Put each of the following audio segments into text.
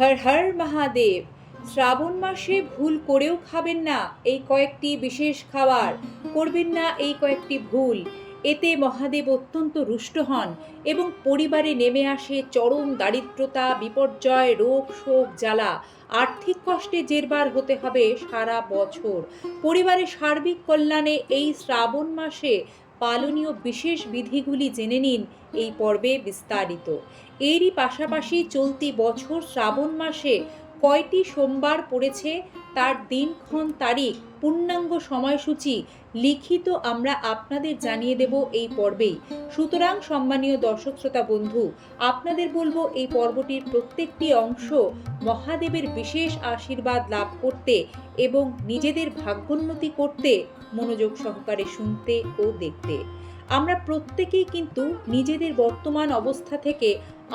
হর হর মহাদেব, শ্রাবণ মাসে ভুল করেও খাবেন না এই কয়েকটি বিশেষ খাবার, করবেন না এই কয়েকটি ভুল। এতে মহাদেব অত্যন্ত রুষ্ট হন এবং পরিবারে নেমে আসে চরম দারিদ্রতা, বিপর্যয়, রোগ, শোক, জ্বালা। আর্থিক কষ্টে জেরবার হতে হবে সারা বছর। পরিবারের সার্বিক কল্যাণে এই শ্রাবণ মাসে পালনীয় বিশেষ বিধিগুলি জেনে নিন এই পর্বে বিস্তারিত। এরই পাশাপাশি চলতি বছর শ্রাবণ মাসে কয়টি সোমবার পড়েছে তার দিনক্ষণ তারিখ, পূর্ণাঙ্গ সময়সূচি লিখিত আমরা আপনাদের জানিয়ে দেব এই পর্বেই। সুতরাং সম্মানীয় দর্শক শ্রোতা বন্ধু, আপনাদের বলব এই পর্বটির প্রত্যেকটি অংশ মহাদেবের বিশেষ আশীর্বাদ লাভ করতে এবং নিজেদের ভাগ্যোন্নতি করতে মনোযোগ সহকারে শুনতে ও দেখতে। আমরা প্রত্যেকেই কিন্তু নিজেদের বর্তমান অবস্থা থেকে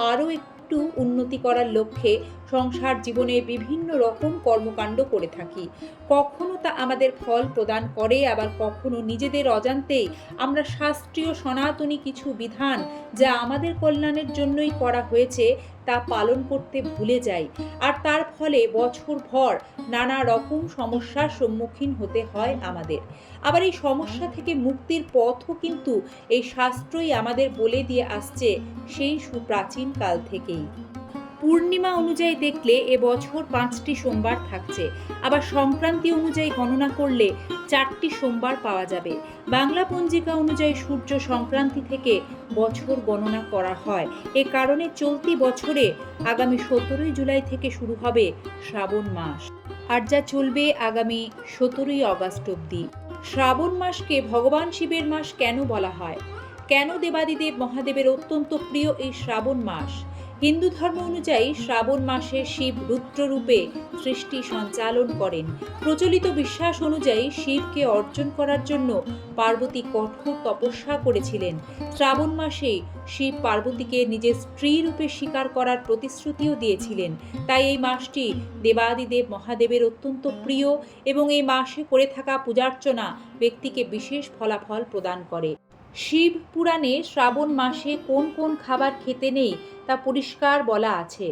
আরও একটু উন্নতি করার লক্ষ্যে সংসার জীবনে বিভিন্ন রকম কর্মকাণ্ড করে থাকি। কখনো তা আমাদের ফল প্রদান করে, আবার কখনো নিজেদের অজান্তেই আমরা শাস্ত্রীয় সনাতনী কিছু বিধান যা আমাদের কল্যাণের জন্যই করা হয়েছে, তা পালন করতে ভুলে যাই। আর তার ফলে বছরভর নানা রকম সমস্যার সম্মুখীন হতে হয় আমাদের। আবার এই সমস্যা থেকে মুক্তির পথও কিন্তু এই শাস্ত্রই আমাদের বলে দিয়ে আসছে সেই সুপ্রাচীন কাল থেকেই। পূর্ণিমা অনুযায়ী দেখলে এবছর পাঁচটি সোমবার থাকছে। আবার সংক্রান্তি অনুযায়ী গণনা করলে চারটি সোমবার পাওয়া যাবে। বাংলা পঞ্জিকা অনুযায়ী সূর্য সংক্রান্তি থেকে বছর গণনা করা হয়। এ কারণে চলতি বছরে আগামী সতেরোই জুলাই থেকে শুরু হবে শ্রাবণ মাস। আর যা চলবে আগামী সতেরোই আগস্ট অব্দি শ্রাবণ মাসকে ভগবান শিবের মাস কেন বলা হয়? কেন দেবাদিদেব মহাদেবের অত্যন্ত প্রিয় এই শ্রাবণ মাস? হিন্দু ধর্ম অনুযায়ী শ্রাবণ মাসে শিব রুদ্ররূপে সৃষ্টি সঞ্চালন করেন। প্রচলিত বিশ্বাস অনুযায়ী শিবকে অর্জন করার জন্য পার্বতী কঠোর তপস্যা করেছিলেন। শ্রাবণ মাসে শিব পার্বতীকে নিজের স্ত্রী রূপে স্বীকার করার প্রতিশ্রুতিও দিয়েছিলেন। তাই এই মাসটি দেবাদিদেব মহাদেবের অত্যন্ত প্রিয় এবং এই মাসে করে থাকা পূজার্চনা ব্যক্তিকে বিশেষ ফলাফল প্রদান করে। শিব পুরাণে শ্রাবণ মাসে কোন কোন খাবার খেতে নেই তা পরিষ্কার বলা আছে।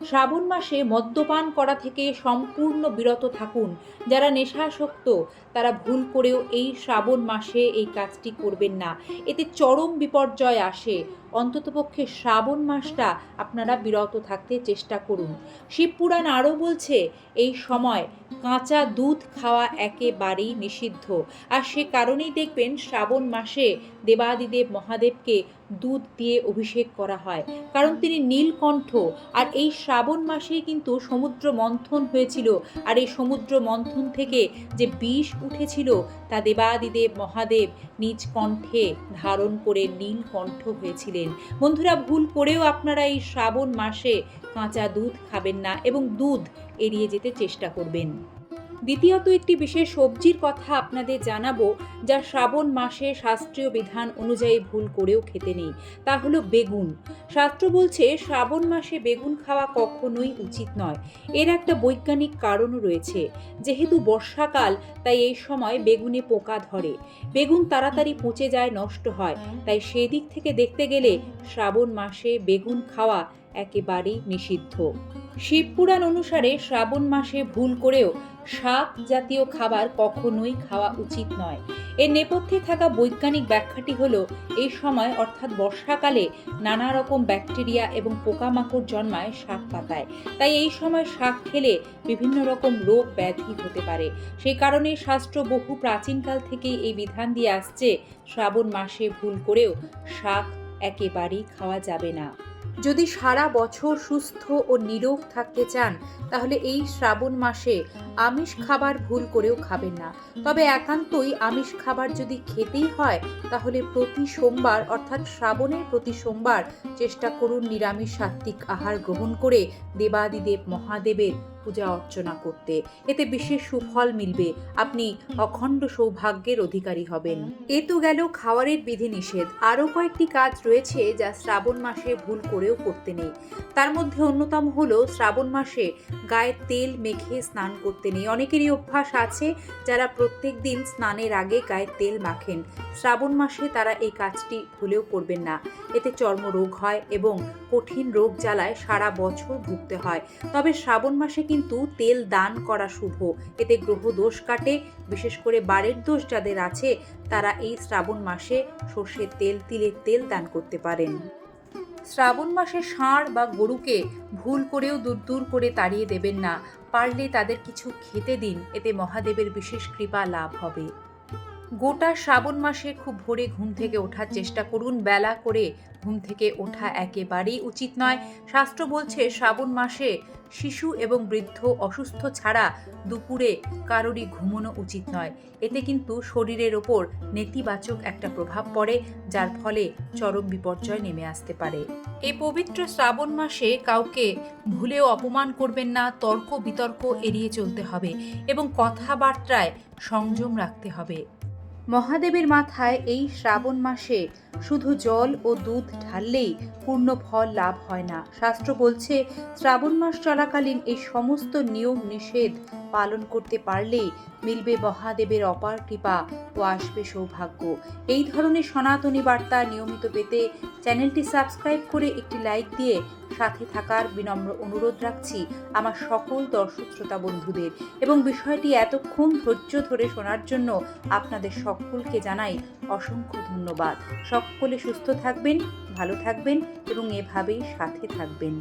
শ্রাবণ মাসে মদ্যপান করা থেকে সম্পূর্ণ বিরত থাকুন। যারা নেশাসক্ত, তারা ভুল করেও এই শ্রাবণ মাসে এই কাজটি করবেন না। এতে চরম বিপর্যয় আসে। অন্ততপক্ষে শ্রাবণ মাসটা আপনারা বিরত থাকতে চেষ্টা করুন। শিবপুরাণ আরও বলছে, এই সময় কাঁচা দুধ খাওয়া একেবারেই নিষিদ্ধ। আর সে কারণেই দেখবেন শ্রাবণ মাসে দেবাদিদেব মহাদেবকে দুধ দিয়ে অভিষেক করা হয়। কারণ তিনি নীলকণ্ঠ, আর এই শ্রাবণ মাসেই কিন্তু সমুদ্র মন্থন হয়েছিল। আর এই সমুদ্র মন্থন থেকে যে বিষ উঠেছিল, তা দেবাদিদেব মহাদেব নিজ কণ্ঠে ধারণ করে নীল কণ্ঠ হয়েছিলেন। বন্ধুরা, ভুল করেও আপনারা এই শ্রাবণ মাসে কাঁচা দুধ খাবেন না এবং দুধ এড়িয়ে যেতে চেষ্টা করবেন। দ্বিতীয়ত একটি বিশেষ সবজির কথা আপনাদের জানাব, যা শ্রাবণ মাসে শাস্ত্রীয় বিধান অনুযায়ী ভুল করেও খেতে নেই, তা হলো বেগুন। শাস্ত্র বলছে, শ্রাবণ মাসে বেগুন খাওয়া কখনোই উচিত নয়। এর একটা বৈজ্ঞানিক কারণও রয়েছে। যেহেতু বর্ষাকাল, তাই এই সময় বেগুনে পোকা ধরে। বেগুন তাড়াতাড়ি পচে যায়, নষ্ট হয়। তাই সেদিক থেকে দেখতে গেলে শ্রাবণ মাসে বেগুন খাওয়া একেবারেই নিষিদ্ধ। শিবপুরাণ অনুসারে শ্রাবণ মাসে ভুল করেও শাক জাতীয় খাবার কখনোই খাওয়া উচিত নয়। এর নেপথ্যে থাকা বৈজ্ঞানিক ব্যাখ্যাটি হলো, এই সময় অর্থাৎ বর্ষাকালে নানা রকম ব্যাকটেরিয়া এবং পোকামাকড় জন্মায় শাক পাতায়। তাই এই সময় শাক খেলে বিভিন্ন রকম রোগ ব্যাধি হতে পারে। সেই কারণে শাস্ত্র বহু প্রাচীনকাল থেকেই এই বিধান দিয়ে আসছে, শ্রাবণ মাসে ভুল করেও শাক একেবারেই খাওয়া যাবে না। যদি সারা বছর সুস্থ ও নিরোগ থাকতে চান, তাহলে এই শ্রাবণ মাসে আমিষ খাবার ভুল করেও খাবেন না। তবে একান্তই আমিষ খাবার যদি খেতেই হয়, তাহলে প্রতি সোমবার অর্থাৎ শ্রাবণের প্রতি সোমবার চেষ্টা করুন নিরামিষ সাত্ত্বিক আহার গ্রহণ করে দেবাদিদেব মহাদেবের পূজা অর্চনা করতে। এতে বিশেষ সুফল মিলবে। আপনি অখণ্ড সৌভাগ্যের অধিকারী হবেন। এ তো গেল খাওয়ারের বিধিনিষেধ। আরও কয়েকটি কাজ রয়েছে যা শ্রাবণ মাসে ভুল করেও করতে নেই। তার মধ্যে অন্যতম হলো শ্রাবণ মাসে গায়ে তেল মেখে স্নান করতে নেই। অনেকেরই অভ্যাস আছে যারা প্রত্যেক দিন স্নানের আগে গায়ে তেল মাখেন। শ্রাবণ মাসে তারা এই কাজটি ভুলেও করবেন না। এতে চর্মরোগ হয় এবং কঠিন রোগ জ্বালায় সারা বছর ভুগতে হয়। তবে শ্রাবণ মাসে কিন্তু তেল দান করা শুভ। এতে গ্রহ দোষ কাটে, বিশেষ করে বাড়ির দোষ যাদের আছে, তারা এই শ্রাবণ মাসে সর্ষের তেল, তিলের তেল দান করতে পারেন। শ্রাবণ মাসে ষাঁড় বা গরুকে ভুল করেও দূর দূর করে তাড়িয়ে দেবেন না। পারলে তাদের কিছু খেতে দিন, এতে মহাদেবের বিশেষ কৃপা লাভ হবে। গোটা শ্রাবণ মাসে খুব ভোরে ঘুম থেকে ওঠার চেষ্টা করুন, বেলা করে ঘুম থেকে ওঠা একেবারেই উচিত নয়। শাস্ত্র বলছে, শ্রাবণ মাসে শিশু এবং বৃদ্ধ অসুস্থ ছাড়া দুপুরে কারোরই ঘুমোনো উচিত নয়। এতে কিন্তু শরীরের ওপর নেতিবাচক একটা প্রভাব পড়ে, যার ফলে চরম বিপর্যয় নেমে আসতে পারে। এই পবিত্র শ্রাবণ মাসে কাউকে ভুলেও অপমান করবেন না, তর্ক বিতর্ক এড়িয়ে চলতে হবে এবং কথাবার্তায় সংযম রাখতে হবে। মহাদেবের মাথায় এই শ্রাবণ মাসে শুধু জল ও দুধ ঢাললেই পূর্ণ ফল লাভ হয় না। শাস্ত্র বলছে, শ্রাবণ মাস চলাকালীন এই সমস্ত নিয়ম নিষেধ পালন করতে পারলেই মিলবে মহাদেবের অপার কৃপা ও আসবে সৌভাগ্য। এই ধরনের সনাতনী বার্তা নিয়মিত পেতে চ্যানেলটি সাবস্ক্রাইব করে একটি লাইক দিয়ে সাথে থাকার বিনম্র অনুরোধ রাখছি আমার সকল দর্শক শ্রোতা বন্ধুদের। এবং বিষয়টি এতক্ষণ ধৈর্য ধরে শোনার জন্য আপনাদের সকলকে জানাই অসংখ্য ধন্যবাদ। সকলে সুস্থ থাকবেন। ভালো থাকবেন এবং এভাবেই সাথে থাকবেন।